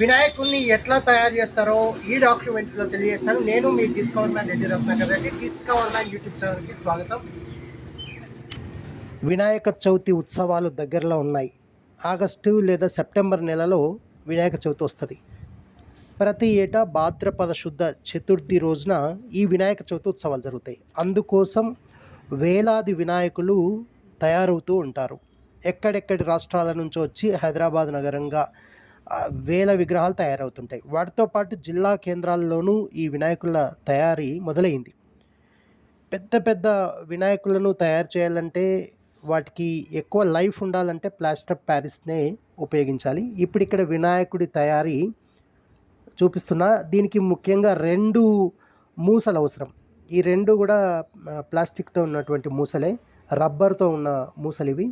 వినాయకుడిని ఎట్లా తయారు చేస్తారో ఈ డాక్యుమెంట్లో తెలియజేస్తాను. నేను మీ discover man Reddy Ratnakar Reddy discover man YouTube ఛానల్కి స్వాగతం. వినాయక చవితి ఉత్సవాలు దగ్గరలో ఉన్నాయి. ఆగస్టు లేదా సెప్టెంబర్ నెలలో వినాయక చవితి వస్తుంది. ప్రతి ఏటా భాద్రపద శుద్ధ చతుర్థి రోజున ఈ వినాయక చవితి ఉత్సవాలు జరుగుతాయి. అందుకోసం వేలాది వినాయకులు తయారవుతూ ఉంటారు. ఎక్కడెక్కడి రాష్ట్రాల నుంచి వచ్చి హైదరాబాద్ నగరంగా వేల విగ్రహాలు తయారవుతుంటాయి. వాటితో పాటు జిల్లా కేంద్రాల్లోనూ ఈ వినాయకుల తయారీ మొదలైంది. పెద్ద పెద్ద వినాయకులను తయారు చేయాలంటే వాటికి ఎక్కువ లైఫ్ ఉండాలంటే ప్లాస్టర్ ఆఫ్ ప్యారిస్నే ఉపయోగించాలి. ఇప్పుడు ఇక్కడ వినాయకుడి తయారీ చూపిస్తున్నా దీనికి ముఖ్యంగా రెండు మూసలు అవసరం. ఈ రెండు కూడా ప్లాస్టిక్తో ఉన్నటువంటి మూసలే రబ్బర్తో ఉన్న మూసలు ఇవి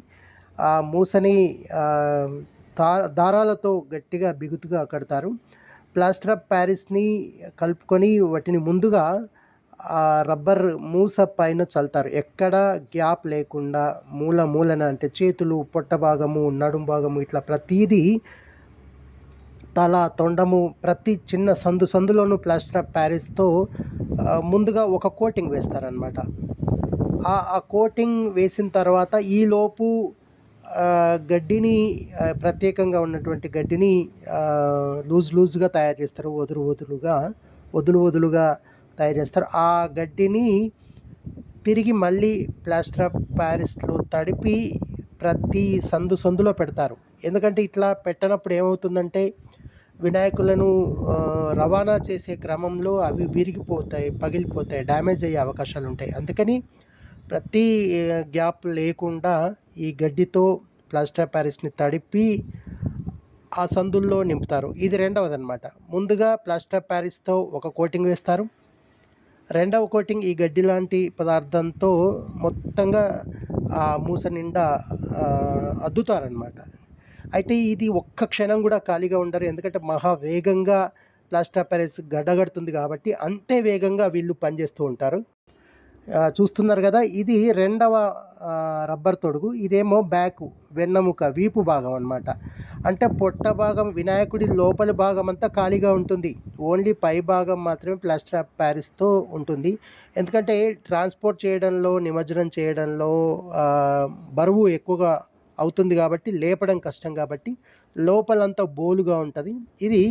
ఆ మూసని దా దారాలతో గట్టిగా బిగుతుగా కడతారు. ప్లాస్టర్ ఆఫ్ ప్యారిస్ని కలుపుకొని వాటిని ముందుగా ఆ రబ్బర్ మూస పైన చల్లుతారు. ఎక్కడ గ్యాప్ లేకుండా మూల మూలన అంటే చేతులు పొట్ట భాగము నడుం భాగము ఇట్లా ప్రతీదీ తల తొండము ప్రతి చిన్న సందు సందులోనూ ప్లాస్టర్ ఆఫ్ ప్యారిస్తో ముందుగా ఒక కోటింగ్ వేస్తారనమాట ఆ ఆ కోటింగ్ వేసిన తర్వాత ఈలోపు గడ్డిని ప్రత్యేకంగా ఉన్నటువంటి గడ్డిని లూజ్ లూజ్గా తయారు చేస్తారు. వదులు వదులుగా వదులు వదులుగా తయారు చేస్తారు. ఆ గడ్డిని తిరిగి మళ్ళీ ప్లాస్టర్ ఆఫ్ ప్యారిస్లో తడిపి ప్రతి సందు సందులో పెడతారు. ఎందుకంటే ఇట్లా పెట్టనప్పుడు ఏమవుతుందంటే వినాయకులను రవాణా చేసే క్రమంలో అవి విరిగిపోతాయి పగిలిపోతాయి డ్యామేజ్ అయ్యే అవకాశాలు ఉంటాయి. అందుకని ప్రతి గ్యాప్ లేకుండా ఈ గడ్డితో ప్లాస్టర్ ఆఫ్ ప్యారిస్ని తడిపి ఆ సందుల్లో నింపుతారు. ఇది రెండవది అనమాట ముందుగా ప్లాస్టర్ ఆఫ్ ప్యారిస్తో ఒక కోటింగ్ వేస్తారు. రెండవ కోటింగ్ ఈ గడ్డి లాంటి పదార్థంతో మొత్తంగా ఆ మూస నిండా అద్దుతారనమాట అయితే ఇది ఒక్క క్షణం కూడా ఖాళీగా ఉండరు. ఎందుకంటే మహా వేగంగా ప్లాస్టర్ ఆఫ్ ప్యారిస్ గడ్డగడుతుంది కాబట్టి అంతే వేగంగా వీళ్ళు పనిచేస్తూ ఉంటారు. చూస్తున్నారు కదా ఇది రెండవ రబ్బర్ తొడుగు. ఇదేమో బ్యాక్ వెన్నెముక వీపు భాగం అనమాట అంటే పొట్ట భాగం వినాయకుడి లోపలి భాగం అంతా ఖాళీగా ఉంటుంది. ఓన్లీ పై భాగం మాత్రమే ప్లాస్టర్ ఆఫ్ ప్యారిస్తో ఉంటుంది. ఎందుకంటే ట్రాన్స్పోర్ట్ చేయడంలో నిమజ్జనం చేయడంలో బరువు ఎక్కువగా అవుతుంది కాబట్టి లేపడం కష్టం కాబట్టి లోపలంతా బోలుగా ఉంటుంది. ఇది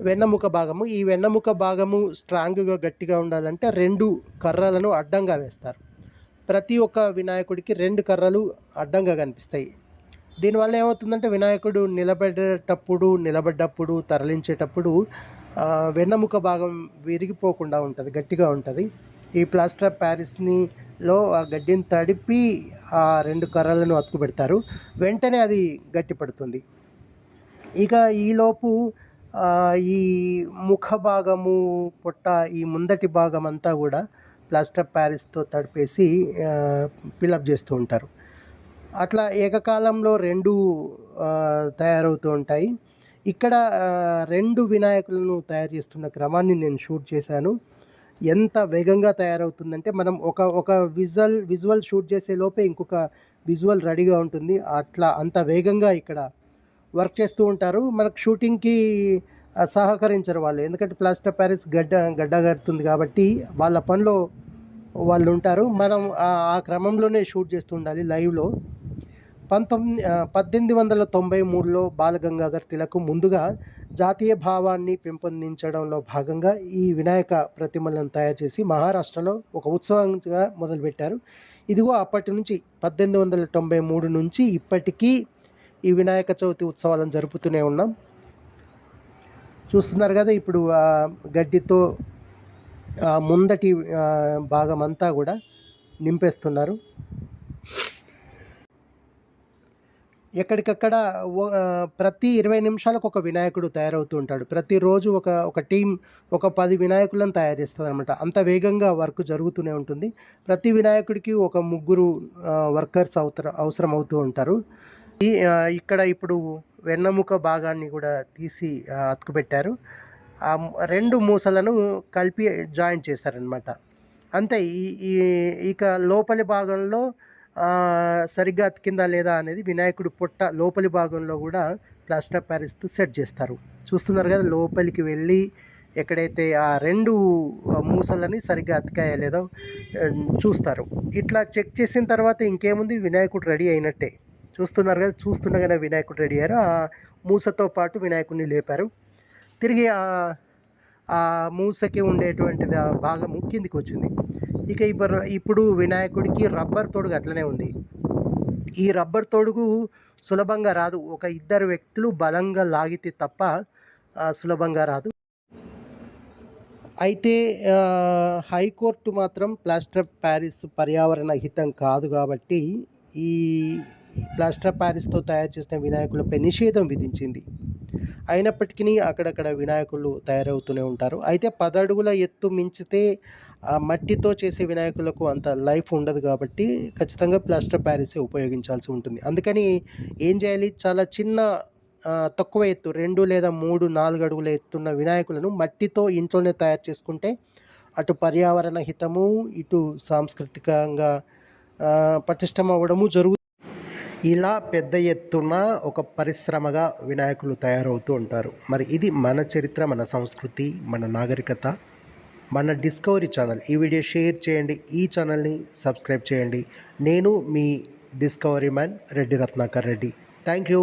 వెన్నముక భాగము. ఈ వెన్నముక భాగము స్ట్రాంగ్గా గట్టిగా ఉండాలంటే రెండు కర్రలను అడ్డంగా వేస్తారు. ప్రతి ఒక్క వినాయకుడికి రెండు కర్రలు అడ్డంగా కనిపిస్తాయి. దీనివల్ల ఏమవుతుందంటే వినాయకుడు నిలబడేటప్పుడు నిలబడ్డప్పుడు తరలించేటప్పుడు వెన్నముక భాగం విరిగిపోకుండా ఉంటుంది గట్టిగా ఉంటుంది. ఈ ప్లాస్టర్ ఆఫ్ ప్యారిస్ని లో ఆ గడ్డిని తడిపి ఆ రెండు కర్రలను అతుకు పెడతారు వెంటనే అది గట్టిపడుతుంది. ఇక ఈలోపు ఈ ముఖ భాగము పొట్ట ఈ ముందటి భాగం అంతా కూడా ప్లాస్టర్ ప్యారిస్తో తడిపేసి ఫిలప్ చేస్తూ ఉంటారు. అట్లా ఏకకాలంలో రెండు తయారవుతూ ఉంటాయి. ఇక్కడ రెండు వినాయకులను తయారు చేస్తున్న క్రమాన్ని నేను షూట్ చేశాను. ఎంత వేగంగా తయారవుతుందంటే మనం ఒక ఒక విజువల్ విజువల్ షూట్ చేసే లోపే ఇంకొక విజువల్ రెడీగా ఉంటుంది. అట్లా అంత వేగంగా ఇక్కడ వర్క్ చేస్తూ ఉంటారు. మనకు షూటింగ్కి సహకరించరు వాళ్ళు. ఎందుకంటే ప్లాస్టర్ ప్యారిస్ గడ్డ గడ్డ కడుతుంది కాబట్టి వాళ్ళ పనిలో వాళ్ళు ఉంటారు. మనం ఆ క్రమంలోనే షూట్ చేస్తూ ఉండాలి లైవ్లో. పంతొమ్మిది పద్దెనిమిది వందల తొంభై మూడులో బాలగంగాధర్ తిలక్ ముందుగా జాతీయ భావాన్ని పెంపొందించడంలో భాగంగా ఈ వినాయక ప్రతిమలను తయారు చేసి మహారాష్ట్రలో ఒక ఉత్సవంగా మొదలుపెట్టారు. ఇదిగో అప్పటి నుంచి పద్దెనిమిది వందల తొంభై మూడు నుంచి ఇప్పటికీ ఈ వినాయక చవితి ఉత్సవాలను జరుపుతూనే ఉన్నాం. చూస్తున్నారు కదా ఇప్పుడు ఆ గడ్డితో ఆ ముందటి భాగం అంతా కూడా నింపేస్తున్నారు. ఎక్కడికక్కడ ఓ- ప్రతి ఇరవై నిమిషాలకు ఒక వినాయకుడు తయారవుతూ ఉంటాడు. ప్రతిరోజు ఒక ఒక టీం ఒక పది వినాయకులను తయారు చేస్తుంది అనమాట అంత వేగంగా వర్క్ జరుగుతూనే ఉంటుంది. ప్రతి వినాయకుడికి ఒక ముగ్గురు వర్కర్స్ అవసరం అవసరం అవుతూ ఉంటారు. ఈ ఇక్కడ ఇప్పుడు వెన్నెముక భాగాన్ని కూడా తీసి అతుకుపెట్టారు. ఆ రెండు మూసలను కలిపి జాయింట్ చేశారనమాట అంతే ఈ ఈ ఇక లోపలి భాగంలో సరిగ్గా అతికిందా లేదా అనేది వినాయకుడి పొట్ట లోపలి భాగంలో కూడా ప్లాస్టర్ పారిస్తూ ప్యారిస్తో సెట్ చేస్తారు. చూస్తున్నారు కదా లోపలికి వెళ్ళి ఎక్కడైతే ఆ రెండు మూసలని సరిగ్గా అతికాయా లేదో చూస్తారు. ఇట్లా చెక్ చేసిన తర్వాత ఇంకేముంది? వినాయకుడు రెడీ అయినట్టే. చూస్తున్నారు కదా చూస్తుండగానే వినాయకుడు రెడీ అయ్యారు. ఆ మూసతో పాటు వినాయకుడిని లేపారు. తిరిగి ఆ ఆ మూసకి ఉండేటువంటిది ఆ భాగము కిందికి వచ్చింది. ఇక ఇప్పుడు ఇప్పుడు వినాయకుడికి రబ్బర్ తోడుగు అట్లనే ఉంది. ఈ రబ్బర్ తోడుగు సులభంగా రాదు. ఒక ఇద్దరు వ్యక్తులు బలంగా లాగితే తప్ప సులభంగా రాదు. అయితే హైకోర్టు మాత్రం ప్లాస్టర్ ఆఫ్ ప్యారిస్ పర్యావరణ హితం కాదు కాబట్టి ఈ ప్లాస్టర్ ప్యారిస్తో తయారు చేసిన వినాయకులపై నిషేధం విధించింది. అయినప్పటికీ అక్కడక్కడ వినాయకులు తయారవుతూనే ఉంటారు. అయితే పదడుగుల ఎత్తు మించితే ఆ మట్టితో చేసే వినాయకులకు అంత లైఫ్ ఉండదు కాబట్టి ఖచ్చితంగా ప్లాస్టర్ ప్యారిసే ఉపయోగించాల్సి ఉంటుంది. అందుకని ఏం చేయాలి? చాలా చిన్న తక్కువ ఎత్తు రెండు లేదా మూడు నాలుగు అడుగుల ఎత్తున్న వినాయకులను మట్టితో ఇంట్లోనే తయారు చేసుకుంటే అటు పర్యావరణ హితము ఇటు సాంస్కృతికంగా పటిష్టం అవ్వడము జరుగుతుంది ఇలా పెద్ద ఎత్తున ఒక పరిశ్రమగా వినాయకులు తయారవుతూ ఉంటారు. మరి ఇది మన చరిత్ర మన సంస్కృతి మన నాగరికత మన డిస్కవరీ ఛానల్. ఈ వీడియో షేర్ చేయండి ఈ ఛానల్ని సబ్స్క్రైబ్ చేయండి. నేను మీ Discovery man Reddy Ratnakar Reddy thank you